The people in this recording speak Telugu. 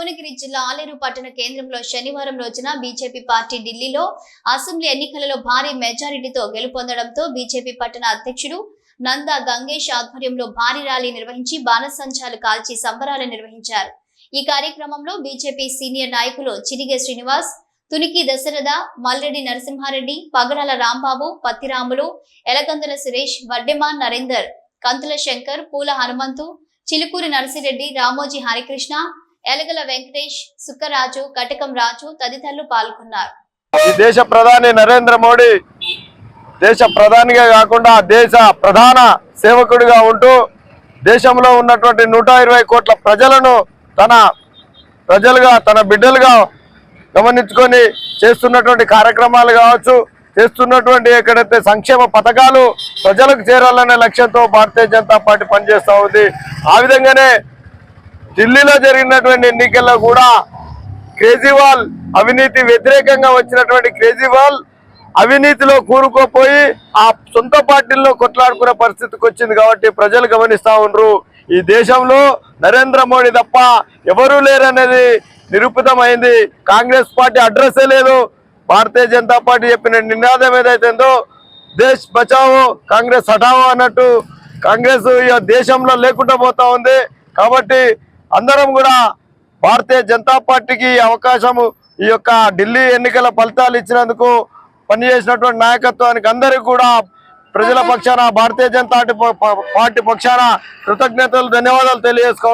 భువనగిరి జిల్లా ఆలేరు పట్టణ కేంద్రంలో శనివారం రోజున బీజేపీ పార్టీ ఢిల్లీలో అసెంబ్లీ ఎన్నికలలో భారీ మెజారిటీతో గెలుపొందడంతో బీజేపీ పట్టణ అధ్యక్షుడు నందా గంగేష్ ఆధ్వర్యంలో భారీ ర్యాలీ నిర్వహించి బాణసంచాలు కాల్చి సంబరాలు నిర్వహించారు. ఈ కార్యక్రమంలో బీజేపీ సీనియర్ నాయకులు చిరిగే శ్రీనివాస్ తునికి దశరథ మల్రెడ్డి నరసింహారెడ్డి పగడాల రాంబాబు పత్తిరాములు ఎలగందుల సురేష్ వడ్డెమాన్ నరేందర్ కంతుల శంకర్ పూల హనుమంతు చిలుకూరి నరసిరెడ్డి రామోజీ హరికృష్ణ ఎలగల వెంకటేష్ సుక్కరాజు కటకం రాజు తదితరులు పాల్గొన్నారు. ఈ దేశ ప్రధాని నరేంద్ర మోడీ దేశ ప్రధానిగా కాకుండా దేశ ప్రధాన సేవకుడిగా ఉంటూ దేశంలో ఉన్నటువంటి నూట ఇరవై కోట్ల ప్రజలను తన ప్రజలుగా తన బిడ్డలుగా గమనించుకొని చేస్తున్నటువంటి కార్యక్రమాలు కావచ్చు చేస్తున్నటువంటి ఎక్కడైతే సంక్షేమ పథకాలు ప్రజలకు చేరాలనే లక్ష్యంతో భారతీయ జనతా పార్టీ పనిచేస్తూ ఉంది. ఆ విధంగానే ఢిల్లీలో జరిగినటువంటి ఎన్నికల్లో కూడా కేజ్రీవాల్ అవినీతి వ్యతిరేకంగా వచ్చినటువంటి కేజ్రీవాల్ అవినీతిలో కూరుకోపోయి ఆ సొంత పార్టీల్లో కొట్లాడుకునే పరిస్థితికి వచ్చింది కాబట్టి ప్రజలు గమనిస్తూ ఉండరు. ఈ దేశంలో నరేంద్ర మోడీ తప్ప ఎవరూ లేరనేది నిరూపితమైంది. కాంగ్రెస్ పార్టీ అడ్రస్సే లేదు. భారతీయ జనతా పార్టీ చెప్పిన నినాదం ఏదైతేందో దేశ్ బచావో కాంగ్రెస్ హఠావో అన్నట్టు కాంగ్రెస్ ఈ దేశంలో లేకుండా పోతా ఉంది. కాబట్టి అందరం కూడా భారతీయ జనతా పార్టీకి అవకాశము ఈ యొక్క ఢిల్లీ ఎన్నికల ఫలితాలు ఇచ్చినందుకు పనిచేసినటువంటి నాయకత్వానికి అందరికీ కూడా ప్రజల పక్షాన భారతీయ జనతా పార్టీ పక్షాన కృతజ్ఞతలు ధన్యవాదాలు తెలియజేసుకుంటాం